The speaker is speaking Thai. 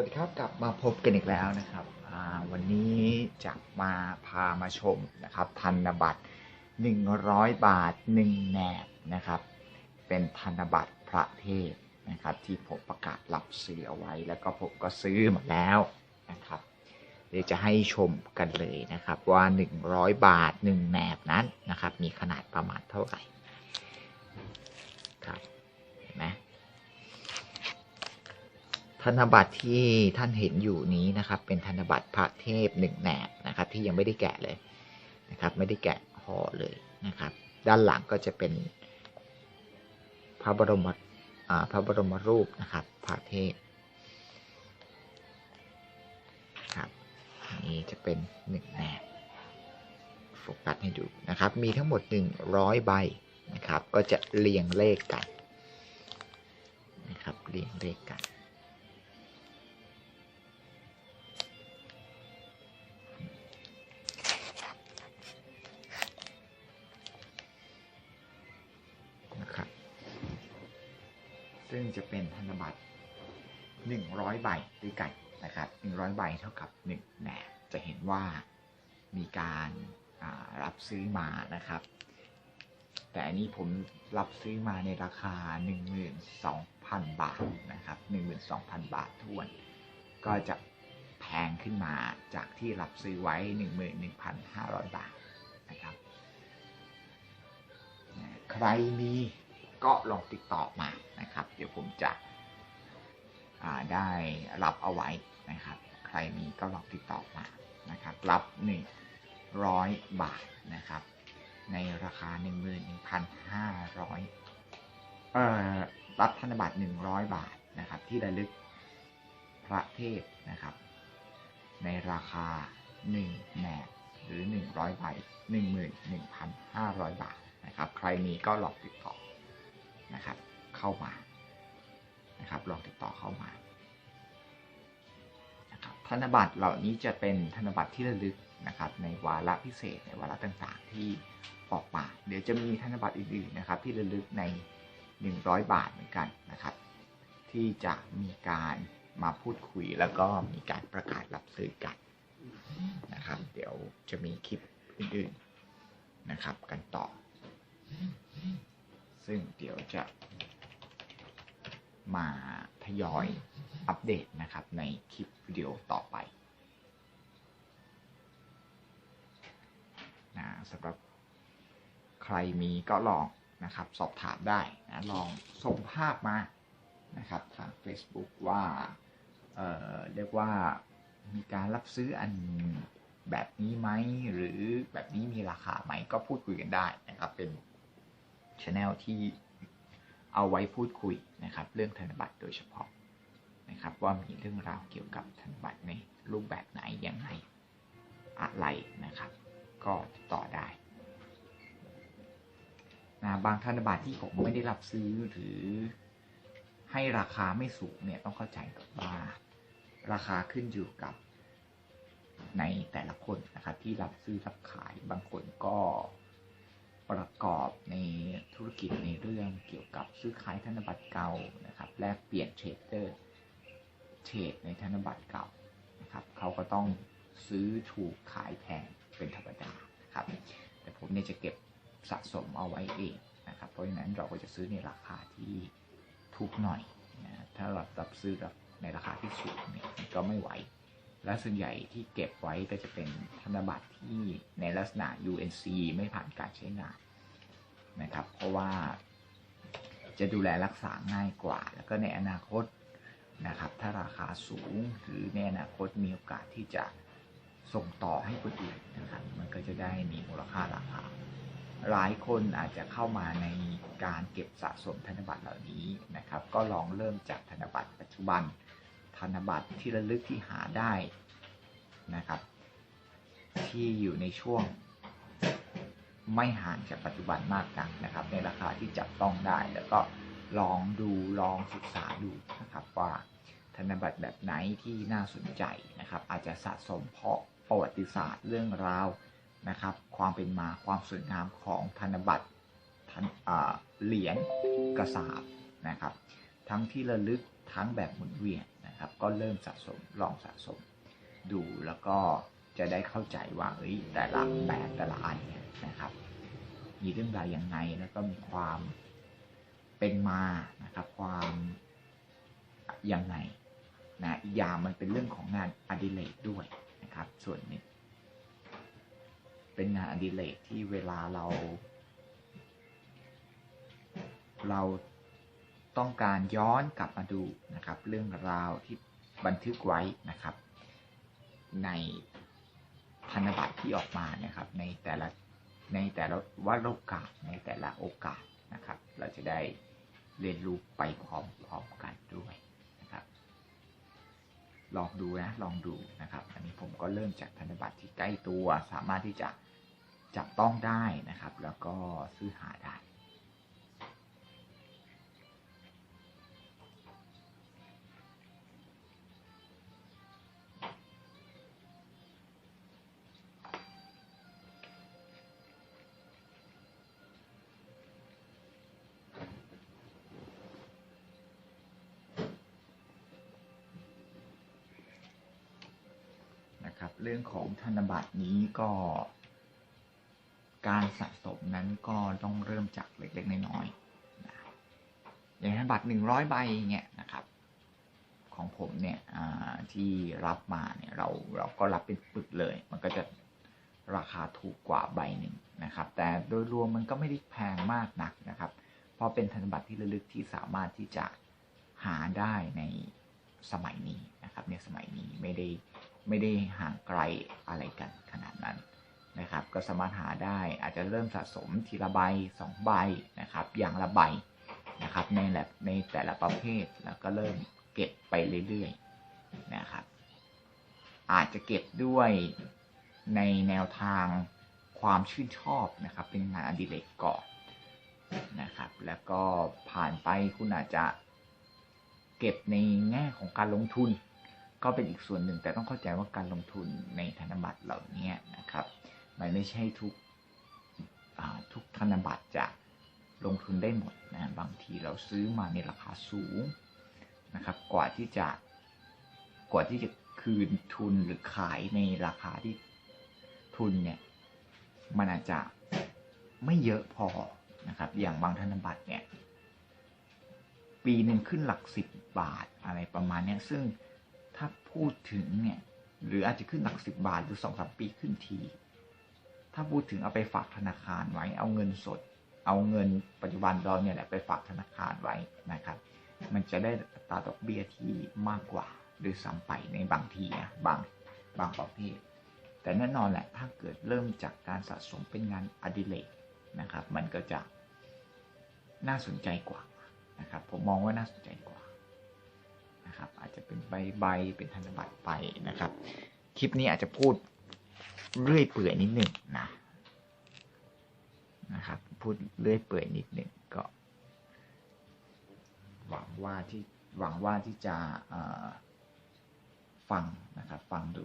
วัสดีครับกลับมาพบกันอีกแล้วนะครับ วันนี้จะมาพามาชมนะครับธนบัตร 100 บาท 1 แหนบนะครับ เป็นธนบัตรพระเทพนะครับ ที่ผมประกาศรับซื้อเอาไว้ แล้วก็ผมก็ซื้อมาแล้วนะครับเดี๋ยวจะให้ชมกันเลยนะครับว่า 100 บาท 1 แหนบนั้นนะครับ มีขนาดประมาณเท่าไหร่ ธนบัตรที่ท่านเห็นอยู่นี้นะครับ เป็นธนบัตรพระเทพหนึ่งแหนบนะครับ ที่ยังไม่ได้แกะเลยนะครับ ไม่ได้แกะห่อเลยนะครับ ด้านหลังก็จะเป็นพระบรมพระบรมรูปนะครับ พระเทพครับนนี้จะเป็นหนึ่งแหนบโฟกัสให้ดูนะครับ มีทั้งหมด 100 ใบนะครับ ก็จะเรียงเลขกันนะครับ เรียงเลขกัน จะเป็นธนบัตร100 ใบด้วยกันนะครับ100 ใบเท่ากับ1แหนบจะเห็นว่ามีการารับซื้อมานะครับ แต่อันนี้ผมรับซื้อมาในราคา 12,000 บาทนะครับ12,000 บาททวน ก็จะแพงขึ้นมาจากที่รับซื้อไว้ 11,500 บาทนะครับ ใครมี ก็ลองติดต่อมานะครับ เดี๋ยวผมจะได้รับเอาไว้นะครับ ใครมีก็ลองติดต่อมานะครับ รับ 100 บาทนะครับ ในราคา 11,500เอ่อรับธนบัตร 100 บาทนะครับ ที่ระลึกพระเทพนะครับ ในราคา1แหนบหรือ 100ใบ11,500 บาทนะครับ ใครมีก็ลองติดต่อ นะครับ เข้ามานะครับ ลองติดต่อเข้ามานะครับธนบัตรเหล่านี้จะเป็นธนบัตรที่ระลึกนะครับ ในวาระพิเศษในวาระต่างๆ ที่ออกมาเดี๋ยวจะมีธนบัตรอื่นๆนะครับ ที่ระลึกใน 100 บาทเหมือนกันนะครับ ที่จะมีการมาพูดคุยแล้วก็มีการประกาศรับซื้อกันนะครับ เดี๋ยวจะมีคลิปอื่นๆนะครับ กันต่อ ซึ่งเดี๋ยวจะมาทยอยอัปเดตนะครับในคลิปวิดีโอต่อไปนะสำหรับใครมีก็ลองนะครับ สอบถามได้นะลองส่งภาพมานะครับทาง Facebook ว่าเอ่อเรียกว่ามีการรับซื้ออันแบบนี้ไหม หรือแบบนี้มีราคาไหมก็พูดคุยกันได้นะครับเป็น ช anel ที่เอาไว้พูดคุยนะครับ เรื่องธนบัตรโดยเฉพาะนะครับ ว่ามีเรื่องราวเกี่ยวกับธนบัตรในรูปแบบไหนยังไงอะไรนะครับ ก็ติดต่อได้นะบางธนบัตรที่ผมไม่ได้รับซื้อหรือให้ราคาไม่สูงเนี่ยต้องเข้าใจก่อนว่าราคาขึ้นอยู่กับในแต่ละคนนะครับที่รับซื้อรับขายบางคนก็ ประกอบในธุรกิจในเรื่องเกี่ยวกับซื้อขายธนบัตรเก่านะครับแลกเปลี่ยนเทรดเดอร์เทรดในธนบัตรเก่านะครับเขาก็ต้องซื้อถูกขายแพงเป็นธรรมดาครับแต่ผมเนี่ยจะเก็บสะสมเอาไว้เองนะครับเพราะฉะนั้นเราก็จะซื้อในราคาที่ถูกหน่อยนะถ้าเรารับซื้อในราคาที่สูงเนี่ยก็ไม่ไหว และส่วนใหญ่ที่เก็บไว้ก็จะเป็นธนบัตรที่ในลักษณะ UNC ไม่ผ่านการใช้งานนะครับ เพราะว่าจะดูแลรักษาง่ายกว่า แล้วก็ในอนาคตนะครับ ถ้าราคาสูงหรือในอนาคตมีโอกาสที่จะส่งต่อให้คนอื่นนะครับ มันก็จะได้มีมูลค่าราคา หลายคนอาจจะเข้ามาในการเก็บสะสมธนบัตรเหล่านี้นะครับ ก็ลองเริ่มจากธนบัตรปัจจุบัน ธนบัตรที่ระลึกที่หาได้นะครับ ที่อยู่ในช่วงไม่ห่างจากปัจจุบันมากนักนะครับ ในราคาที่จับต้องได้ แล้วก็ลองดูลองศึกษาดูนะครับว่าธนบัตรแบบไหนที่น่าสนใจนะครับ อาจจะสะสมเพราะประวัติศาสตร์เรื่องราวนะครับ ความเป็นมาความสวยงามของธนบัตรเหรียญกระสาบนะครับ ทั้งที่ระลึกทั้งแบบหมุนเวียน นะครับ ก็เริ่มสะสมลองสะสม ดูแล้วก็จะได้เข้าใจว่าเอ้ยแต่ละแบบแต่ละอันเนี่ยนะครับ มีเรื่องราวยังไงแล้วก็มีความเป็นมานะครับ ความยังไงนะอีกอย่างมันเป็นเรื่องของงานอดิเรกด้วยนะครับ ส่วนนี้เป็นงานอดิเรกที่เวลาเรา เรา ต้องการย้อนกลับมาดูนะครับ เรื่องราวที่บันทึกไว้นะครับ ในพันธบัตรที่ออกมานะครับ ในแต่ละในแต่ละว่าโอกาสในแต่ละโอกาสนะครับ เราจะได้เรียนรู้ไปพร้อมๆกันด้วยนะครับ ลองดูนะลองดูนะครับ อันนี้ผมก็เริ่มจากธนบัตรที่ใกล้ตัวสามารถที่จะจับต้องได้นะครับ แล้วก็ซื้อหาได้ เรื่องของธนบัตรนี้ก็ การสะสมนั้นก็ต้องเริ่มจากเล็กๆน้อยๆนะอย่างธนบัตรหนึ่งร้อยใบเนี่ยนะครับ ของผมเนี่ยที่รับมาเนี่ยเราเราก็รับเป็นปึกเลย มันก็จะราคาถูกกว่าใบหนึ่งนะครับ แต่โดยรวมมันก็ไม่ได้แพงมากนักนะครับ เพราะเป็นธนบัตรที่ระลึกที่สามารถที่จะหาได้ในสมัยนี้นะครับในสมัยนี้ไม่ได้ ไม่ได้ห่างไกลอะไรกันขนาดนั้นนะครับ ก็สามารถหาได้อาจจะเริ่มสะสมทีละใบสองใบนะครับ อย่างละใบนะครับในแลบในแต่ละประเภทแล้วก็เริ่มเก็บไปเรื่อยๆนะครับ อาจจะเก็บด้วยในแนวทางความชื่นชอบนะครับ เป็นงานอดิเรกก่อนนะครับ แล้วก็ผ่านไปคุณอาจจะเก็บในแง่ของการลงทุน ก็เป็นอีกส่วนหนึ่ง แต่ต้องเข้าใจว่าการลงทุนในธนบัตรเหล่านี้นะครับ มันไม่ใช่ทุกทุกธนบัตรจะลงทุนได้หมดนะบางทีเราซื้อมาในราคาสูงนะครับ กว่าที่จะกว่าที่จะคืนทุนหรือขายในราคาที่ทุนเนี่ยมันอาจจะไม่เยอะพอนะครับ อย่างบางธนบัตรเนี่ย ปีหนึ่งขึ้นหลักสิบบาทอะไรประมาณนี้ซึ่ง ถ้าพูดถึงเนี่ย หรืออาจจะขึ้นหลักสิบบาทหรือสองสามปีขึ้นที ถ้าพูดถึงเอาไปฝากธนาคารไว้ เอาเงินสด เอาเงินปัจจุบันเราเนี่ยแหละไปฝากธนาคารไว้นะครับ มันจะได้อัตราดอกเบี้ยที่มากกว่า หรือซ้ำไปในบางทีนะบางบางประเภท แต่แน่นอนแหละถ้าเกิดเริ่มจากการสะสมเป็นงานอดิเรกนะครับ มันก็จะน่าสนใจกว่านะครับ ผมมองว่าน่าสนใจกว่า นะครับ อาจจะเป็นใบใบเป็นธนบัตรไปนะครับ คลิปนี้อาจจะพูดเรื่อยเปื่อยนิดหนึ่งนะนะครับ พูดเรื่อยเปื่อยนิดหนึ่งก็ หวังว่าที่หวังว่าที่จะฟังนะครับ ฟังดู